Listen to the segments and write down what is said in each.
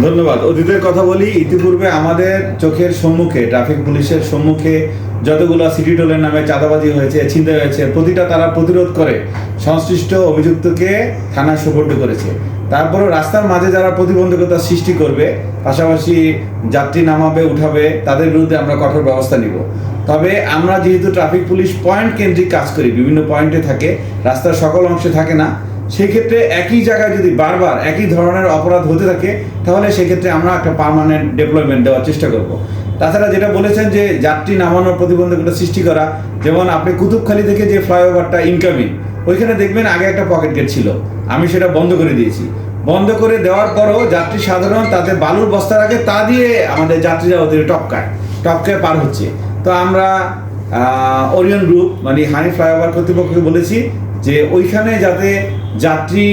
ধন্যবাদ। অতীতের কথা বলি, ইতিপূর্বে আমাদের চোখের সম্মুখে, ট্রাফিক পুলিশের সম্মুখে যতগুলো সিটি টোলের নামে চাঁদাবাজি হয়েছে, ছিনতাই হয়েছে, প্রতিটা তারা প্রতিরোধ করে সংশ্লিষ্ট অভিযুক্তকে থানায় সুপর্দ করেছে। তারপরে রাস্তার মাঝে যারা প্রতিবন্ধকতা সৃষ্টি করবে, পাশাপাশি যাত্রী নামাবে, উঠাবে, তাদের বিরুদ্ধে আমরা কঠোর ব্যবস্থা নিব। তবে আমরা যেহেতু ট্রাফিক পুলিশ পয়েন্ট কেন্দ্রিক কাজ করি, বিভিন্ন পয়েন্টে থাকে, রাস্তার সকল অংশে থাকে না সেক্ষেত্রে একই জায়গায় যদি বারবার একই ধরনের অপরাধ হতে থাকে, তাহলে সেক্ষেত্রে আমরা একটা পার্মানেন্ট ডেভেলপমেন্ট দেওয়ার চেষ্টা করব। তাছাড়া যেটা বলেছেন যে যাত্রী নামানোর প্রতিবন্ধকতা সৃষ্টি করা, যেমন আপনি কুতুবখালি থেকে যে ফ্লাইওভারটা ইনকামিং ওইখানে দেখবেন আগে একটা পকেট গেট ছিল। আমি সেটা বন্ধ করে দিয়েছি। বন্ধ করে দেওয়ার পরও যাত্রী সাধারণ তাতে বালুর বস্তা রাখে তা দিয়ে আমাদের যাত্রীরা ওদের টপকায় টপকায় পার হচ্ছে। তো আমরা ওরিয়ন গ্রুপ মানে হানি ফ্লাইওভার কর্তৃপক্ষকে বলেছি যে ওইখানে যাতে যাত্রী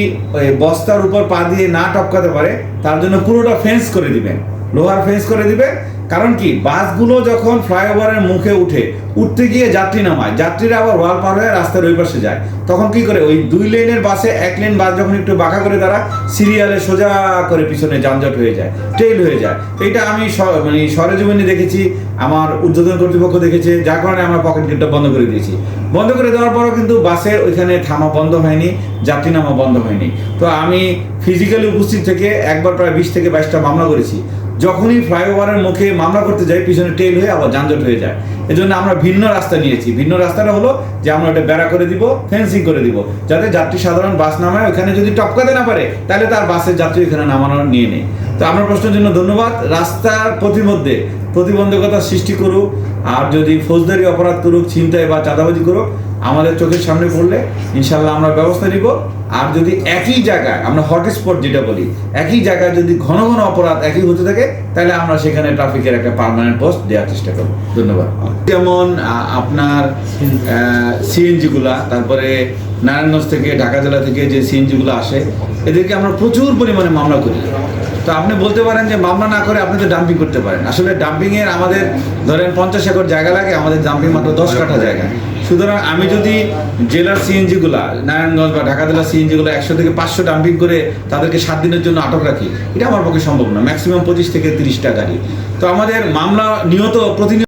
বস্তার উপর পা দিয়ে না টপকাতে পারে, তার জন্য পুরোটা ফেন্স করে দিবেন লোহার ফেন্স করে দিবেন কারণ কি? বাসগুলো যখন ফ্লাইওভারের মুখে উঠে, উঠতে গিয়ে যাত্রী নামায়, যাত্রীরা আবার ওয়াল পার হয়ে রাস্তার ওই পাশে যায়। তখন কি করে? ওই দুই লেনের বাসে এক লেন বাস যখন একটু বাঁকা করে তারা সিরিয়ালে সোজা করে পিছনে যানজট হয়ে যায় টেল হয়ে যায়। এটা আমি মানে সরেজমিনে দেখেছি, আমার উদ্বোধন কর্তৃপক্ষ দেখেছে, যার কারণে আমরা পকেট গেটটা বন্ধ করে দিয়েছি। বন্ধ করে দেওয়ার পরও কিন্তু বাসের ওইখানে থামা বন্ধ হয়নি, যাত্রী নামা বন্ধ হয়নি। তো আমি ফিজিক্যালি উপস্থিত থেকে একবার প্রায় বিশ থেকে বাইশটা মামলা করেছি। যখনই ফ্লাইওভারের মুখে মামলা করতে যাই, পিছনে টেল হয়ে আবার যানজট হয়ে যায়। এজন্য আমরা ভিন্ন রাস্তা নিয়েছি। ভিন্ন রাস্তাটা হলো যে আমরা ওটা বেড়া করে দিব ফেন্সিং করে দিব, যাতে যাত্রী সাধারণ বাস নামায়। ওখানে যদি টপকাতে না পারে, তাহলে তার বাসের যাত্রী ওখানে নামানোর নিয়ে নেই। তো আপনার প্রশ্নের জন্য ধন্যবাদ। রাস্তার প্রতিমধ্যে প্রতিবন্ধকতা সৃষ্টি করুক, আর যদি ফৌজদারি অপরাধ করুক, ছিনতাই বা চাঁদাবাজি করুক আমাদের চোখের সামনে পড়লে ইনশাল্লাহ আমরা ব্যবস্থা নিব। আর যদি একই জায়গায় আমরা হটস্পট যেটা বলি, একই জায়গায় যদি ঘন ঘন অপরাধ একই হতে থাকে, তাহলে আমরা সেখানে ট্রাফিকের একটা পার্মানেন্ট পোস্ট দেওয়ার চেষ্টা করব। ধন্যবাদ। যেমন আপনার সিএনজি গুলা তারপরে নারায়ণগঞ্জ থেকে, ঢাকা জেলা থেকে যে সিএনজি গুলো আসে, এদেরকে আমরা প্রচুর পরিমাণে মামলা করি। তো আপনি বলতে পারেন যে মামলা না করে আপনি তো ডাম্পিং করতে পারেন। আসলে ডাম্পিং এর আমাদের, ধরেন পঞ্চাশ একর জায়গা লাগে, আমাদের ডাম্পিং মাত্র দশ কাঠা জায়গা। সুতরাং আমি যদি জেলার সিএনজি গুলা নারায়ণগঞ্জ বা ঢাকা জেলার সিএনজি গুলো একশো থেকে পাঁচশো ডাম্পিং করে তাদেরকে সাত দিনের জন্য আটক রাখি, এটা আমার পক্ষে সম্ভব না। ম্যাক্সিমাম পঁচিশ থেকে তিরিশটা গাড়ি। তো আমাদের মামলা নিহত প্রতিনিয়ত